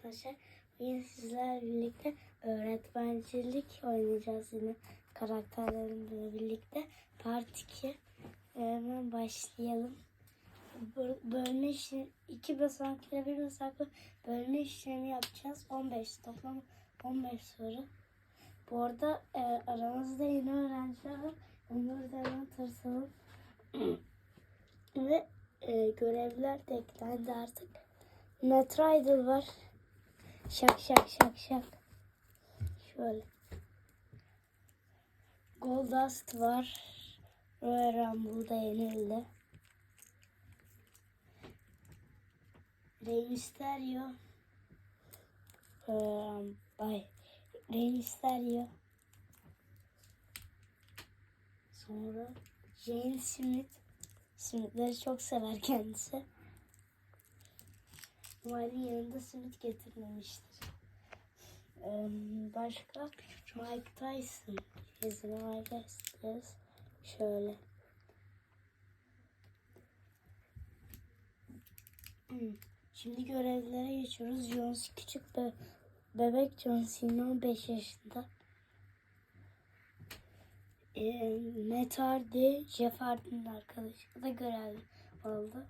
arkadaşlar. Bugün sizlerle birlikte öğretmencilik oynayacağız yine karakterlerimizle birlikte. Part 2. Hemen başlayalım. Bö- Bölme işi iki basamakla bir basamakla bölme işlemi yapacağız. 15 toplam 15 soru. Bu arada e, aramızda yeni öğrenciler var. Onları da hemen tanıtalım. Ve e, görevler de eklendi artık. Netrider var. Şak şak şak şak. Şöyle. Goldust var. Royal Rumble'da yenildi. Rey Mysterio. Royal Rumble. Ay. Rey Mysterio. Sonra Jane Smith. Smith'leri çok sever kendisi. Umarım yanında simit getirmemiştir. Ee, başka Mike Tyson. Yüzüne Mike Tyson. Şöyle. Hmm. Şimdi görevlere geçiyoruz. Jones küçük be bebek John Cena 15 yaşında. Matt Hardy, Jeff Hardy'nin arkadaşı. Da görev aldı.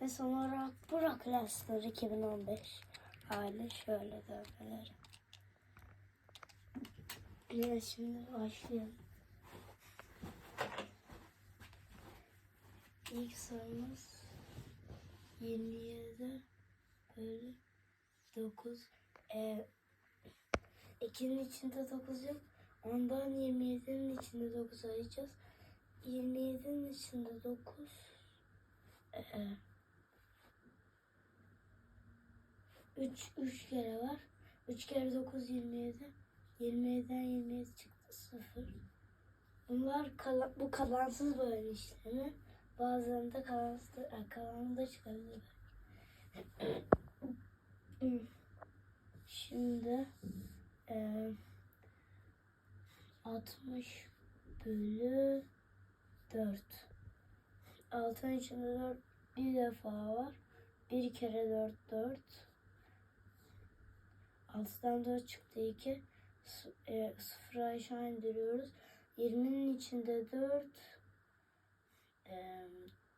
Ve son olarak Burak Lesnar 2015 hali şöyle dövmeleri. Evet şimdi başlayalım. İlk sorumuz 27 bölü 9 ee, 2'nin içinde 9 yok. Ondan 27'nin içinde 9 arayacağız. 27'nin içinde 9 ee, 3 3 kere var. 3 kere 9 27. 27'den 27 çıktı 0. Bunlar kala, bu kalansız bölme işlemi. Bazılarında kalansız da, e, kalanı da çıkabilir. Şimdi e, 60 bölü 4. Altın içinde 4 bir defa var. Bir kere 4 4. 6'dan 4 çıktı 2. E, sıfırı aşağı indiriyoruz. 20'nin içinde 4. E,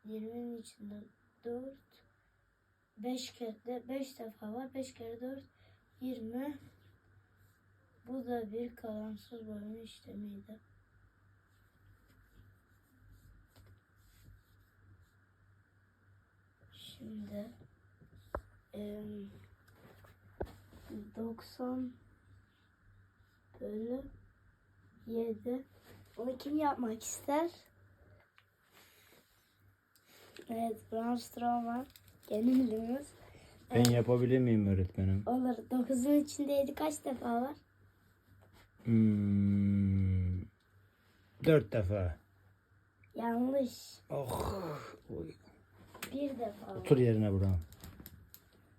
20'nin içinde 4. 5 kere 5 defa var. 5 kere 4 20. Bu da bir kalansız bölme işlemiydi. Şimdi e, 90 bölü 7. Onu kim yapmak ister? Evet, Braun Strowman. Yenildiğimiz. Ben yapabilir miyim öğretmenim? Olur. 9'un içinde 7 kaç defa var? Hmm, dört defa. Yanlış. Oh. Bir defa. Otur yerine Buram.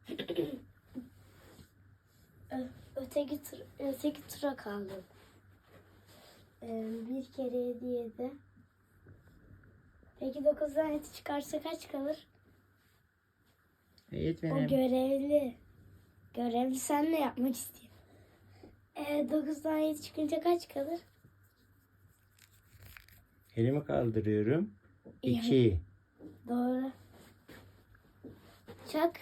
Öteki, tur, öteki tura kaldım. Ee, bir kere 7 7. Peki 9'dan 7 çıkarsa kaç kalır? O Öğretmenim. görevli. Görevli sen ne yapmak istiyorsun? Ee, 9'dan 7 çıkınca kaç kalır? Elimi kaldırıyorum. İki. Doğru. Çak.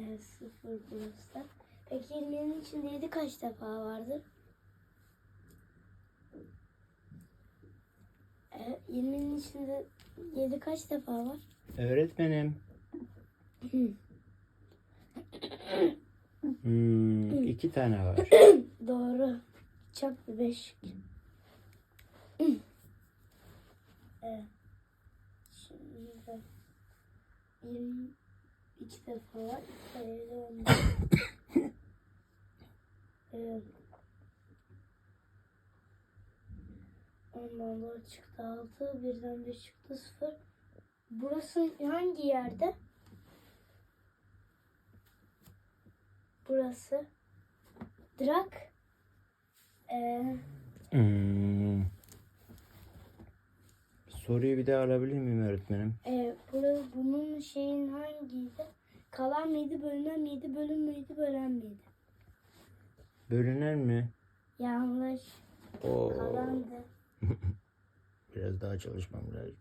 Ee, sıfır burası. Peki 20'nin içinde 7 kaç defa vardır? E, içinde 7 kaç defa var? Öğretmenim. hmm, hmm iki tane var. Doğru. Çok bir beşik. evet. Şimdi 20 iki defa televizyon ee, ondan da çıktı. Altı birden bir çıktı sıfır. Burası hangi yerde? Burası. Drak. Ee, hmm. soruyu bir daha alabilir miyim öğretmenim? Evet bunun şeyin hangiydi? Kalan mıydı, bölünen miydi, bölüm müydü, bölen miydi? Bölünen mi? Yanlış. Oo, Kalandı. biraz daha çalışmam lazım.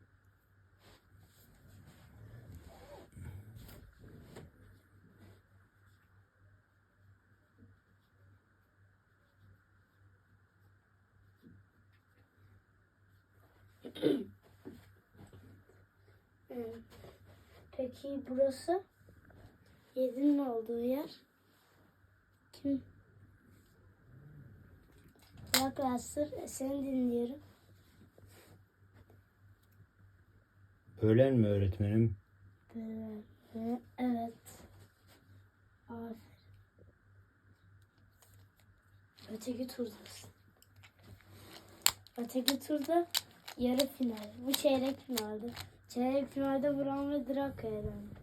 Ee, Peki burası? Yedinin olduğu yer. Kim? Yaklaştır. Seni dinliyorum. Öğlen mi öğretmenim? Böyle. Evet. Aferin. Öteki turdasın. Öteki turda yarı final. Bu çeyrek finalde. Çeyrek finalde Brown ve Draco elendi.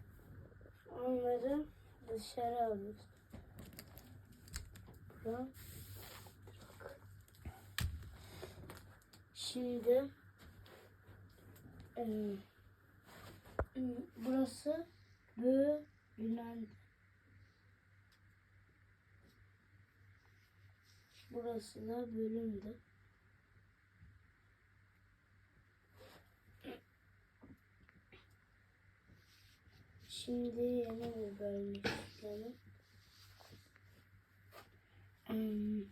Onları dışarı alıyoruz. Brown, Draco. Şimdi Hmm, Burası bölünen. Burası da bölümdü. Şimdi yeni bir bölüm işlemi. Hmm.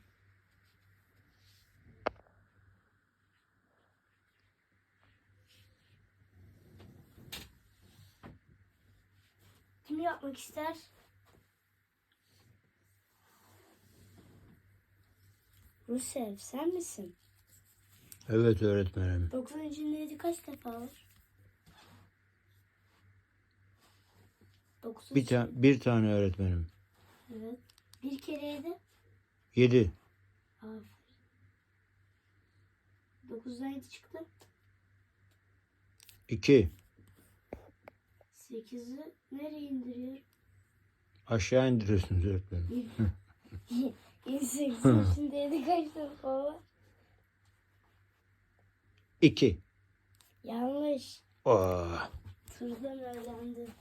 Kim yapmak ister? Rusev sen misin? Evet öğretmenim. 9. neydi kaç defa var? 9. Bir, ta bir tane öğretmenim. Evet. Bir kereydi. Yedi. Aferin. 9'dan 7 çıktı. İki. 8'i nereye indiriyorum? Aşağı indiriyorsunuz öğretmenim. 8'in içinde 7 kaç defa var? İki. Yanlış. Oh. Turdan öğrendim.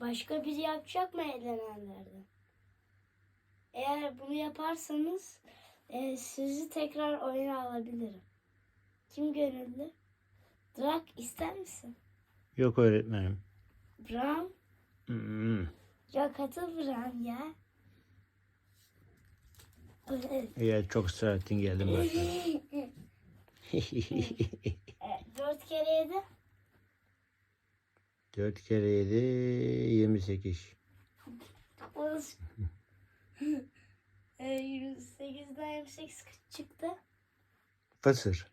Başka biri yapacak mı eğlenenlerden? Eğer bunu yaparsanız e, sizi tekrar oyuna alabilirim. Kim gönüllü? Drak ister misin? Yok öğretmenim. Bram? Hmm. Ya katıl Bram ya. Ya çok ısrar ettin geldim. E, Dört kere yedi. Dört kere yedi. Yirmi sekiz. Orası. e, 108'den 28 çıktı. Fısır.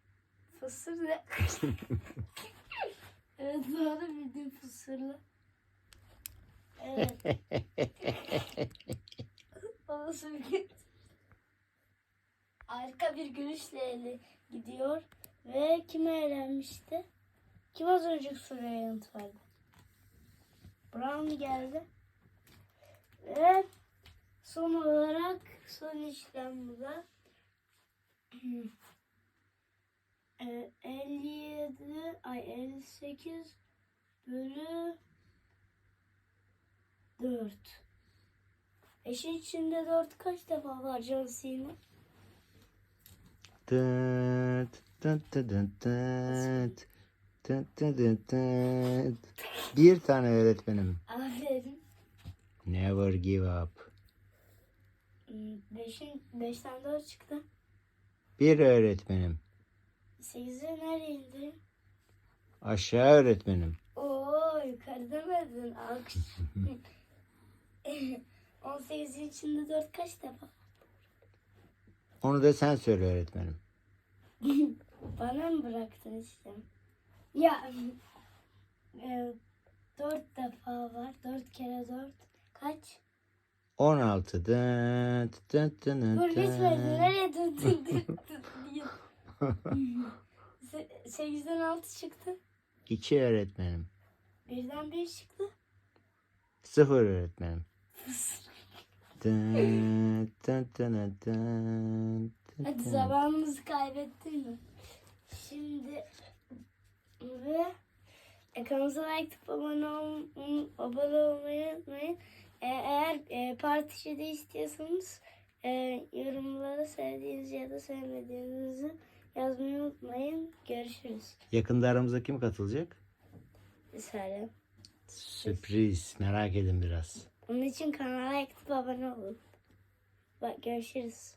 Fısır ne? evet doğru bildim fısırlı. Evet. Babası bir Harika bir gülüşle eli gidiyor. Ve kime eğlenmişti? Kim az önce soruya yanıt verdi? Brown geldi. Ve son olarak son işlem bu da. Ee, 57 ay 58 bölü 4. Eşin içinde 4 kaç defa var John Cena? Tıt, tıt, tıt, tıt, Tıt, tıt, tıt, tıt. Bir tane öğretmenim. Aferin. Never give up. 5'in 5'ten 4 çıktı. Bir öğretmenim. 8'i nereye indireyim? Aşağı öğretmenim. Oo yukarı demedin. Alkış. 18 içinde 4 kaç defa? Onu da sen söyle öğretmenim. Bana mı bıraktın işte? Ya e, 4 defa var. 4 kere 4 kaç? 16. Tıt, tıt, tıt, Dur tıt. bitmedi. Nereye döndün? 8'den 6 çıktı. İki öğretmenim. Birden 1 çıktı. Sıfır öğretmenim. Tıt, tıt. Hadi zamanımızı kaybettin mi? Şimdi ve kanalımıza like tıklayıp abone, ol, abone olmayı unutmayın. E, eğer e, part işi de istiyorsanız e, yorumlara sevdiğiniz ya da sevmediğinizi yazmayı unutmayın. Görüşürüz. Yakında aramıza kim katılacak? Mesela. Sürpriz. Merak edin biraz. Onun için kanala like tıklayıp abone olun. Bak görüşürüz.